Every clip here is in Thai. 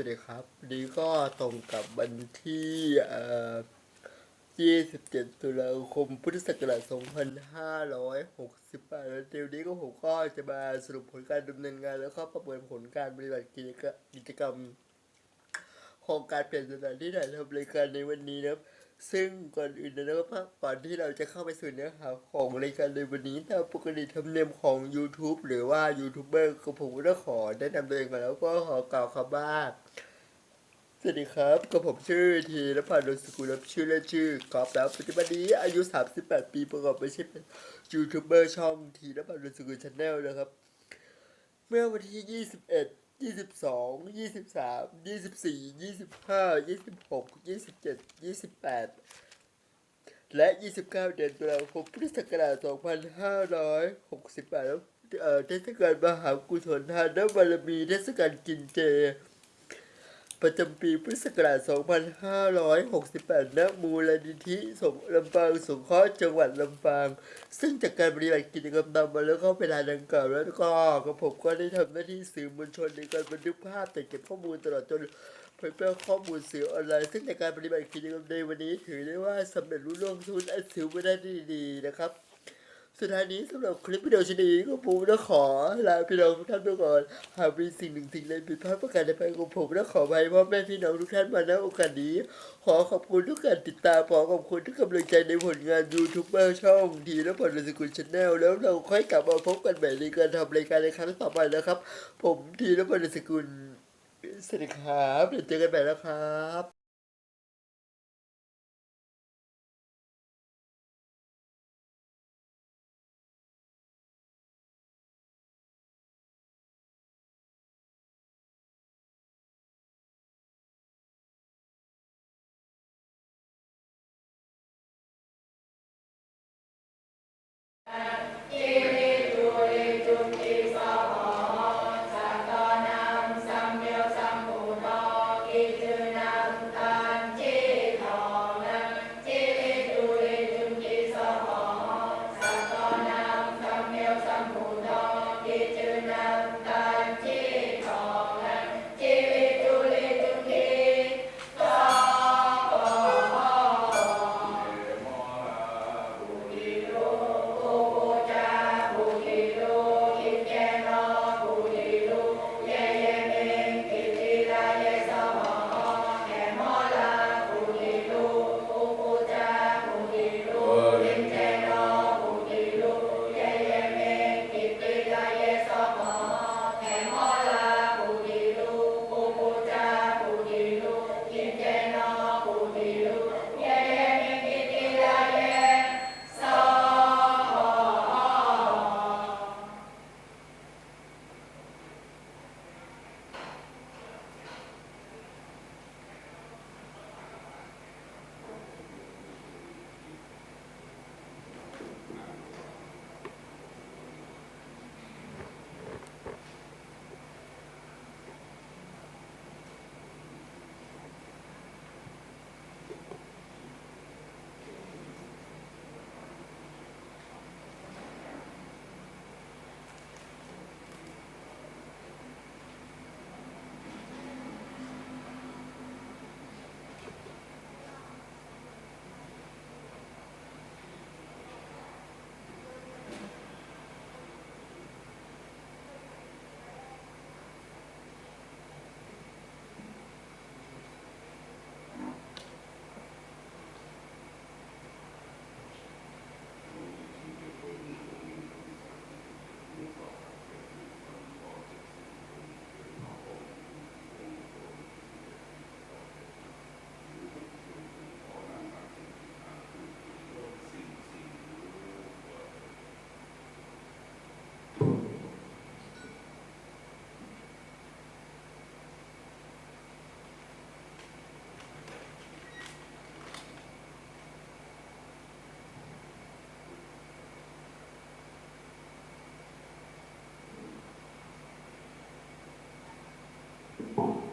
วัสดีครับวันนี้ก็ตรงกับวันที่27 ตุลาคม พุทธศักราช 2568แล้วเดี๋ยวนี้ก็ผมก็จะมาสรุปผลการดำเนินงาน แล้วก็ประเมินผลการปฏิบัติกิจกรกิจกรรม โครงการเปลี่ยนสถานที่ถ่ายทำรายการในวันนี้นะครับ ซึ่งก่อนอื่นนะครับก่อนที่เราจะเข้าไปสู่เนื้อหาของรายการในวันนี้ตามปกติธรรมเนียมของ YouTube หรือว่ายูทูบเบอร์ก็ผมก็ต้องขอแนะนำตัวเองก่อนแล้วก็ขอกล่าวคำว่าสวัสดีครับกับผมชื่อทีรพันธ์ดนสกุลชื่อเล่นชื่อกอล์ฟแล้วปัจจุบันนี้อายุ 38 ปีประกอบอาชีพเป็นยูทูบเบอร์ช่องทีรพันธ์ดนสกุลชาแนลนะครับ เมื่อวันที่ 21 ยี่สิบสองยี่สิบสามยี่สิบสี่ยี่สิบห้ายี่สิบหกยี่สิบเจ็ดยี่สิบแปดและยี่สิบเก้าเดือนตุลาคมพุทธศักราช2568เอ่อเทศกาลมหากุศลทานบารมีเทศกาลกินเจ ประจำปีพุทธศักราช 2568 ณ มูลนิธิสงลำปางสงเคราะห์จังหวัดลำปาง ซึ่งจากการปฏิบัติกิจกรรมตามมาแล้วก็เวลาดังกล่าวแล้วก็กับผมก็ได้ทำหน้าที่สื่อมวลชนในการบันทึกภาพแต่เก็บข้อมูลตลอดจนเผยแพร่ข้อมูลสื่อออนไลน์ ซึ่งในการปฏิบัติกิจกรรมในวันนี้ถือได้ว่าสำเร็จรุ่ล่วงทุนอันถือว่าได้ดีๆนะครับ สุดท้ายนี้สำหรับคลิปวิดีโอชิ้นนี้ก็ผมต้องขอลาพี่น้องทุกท่านไปก่อนหากมีสิ่งหนึ่งสิ่งใดผิดพลาดประการใดไปของผมต้องขออภัยพ่อแม่พี่น้องทุกท่านมาณโอกาสนี้ ขอขอบคุณทุกการติดตามขอขอบคุณทุกกำลังใจในผลงานยูทูบเบอร์ช่องทีและผลสกุลชาแนลแล้วเราค่อยกลับมาพบกันใหม่ในการทำรายการในครั้งต่อไปนะครับ ผมทีและผลสกุลสวัสดีครับเดี๋ยวเจอกันใหม่แล้วครับ เอ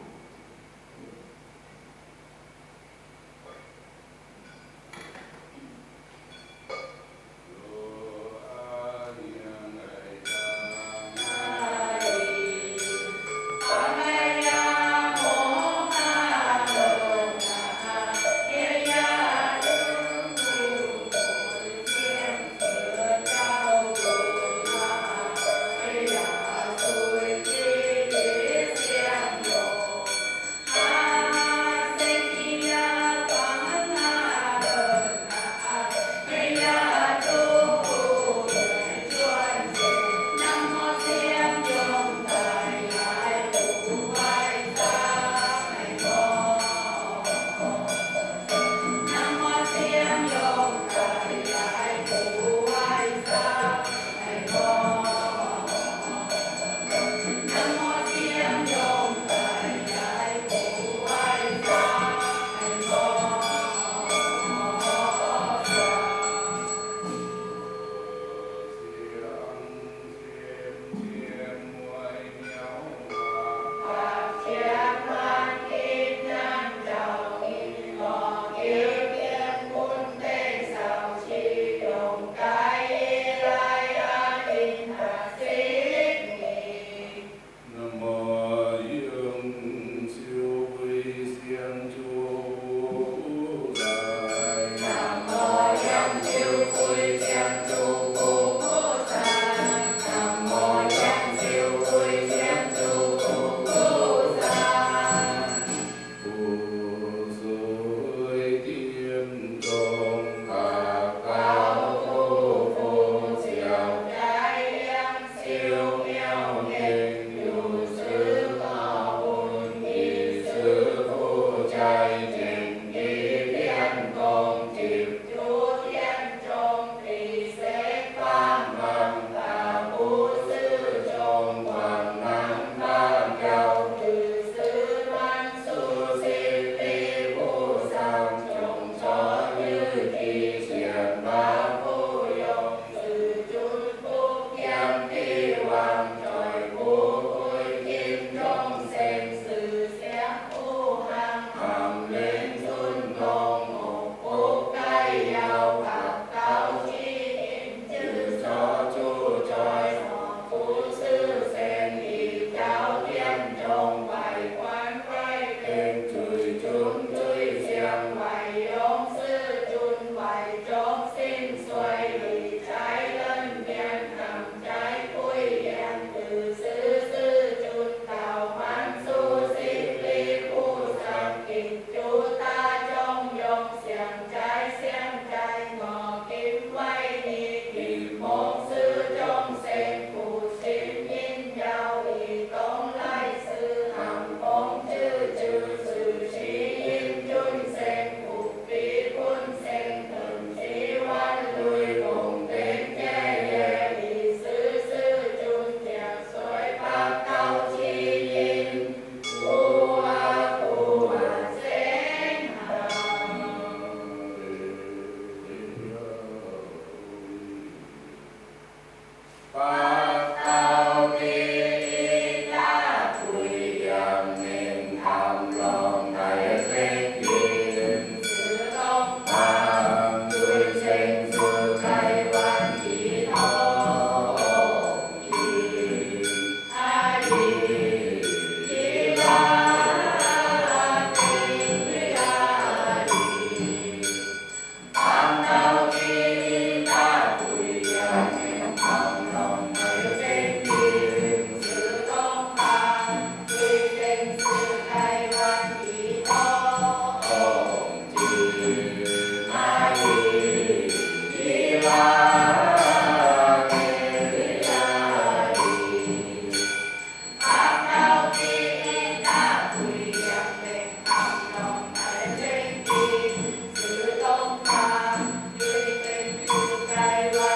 Thank you.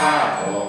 ข้าขอ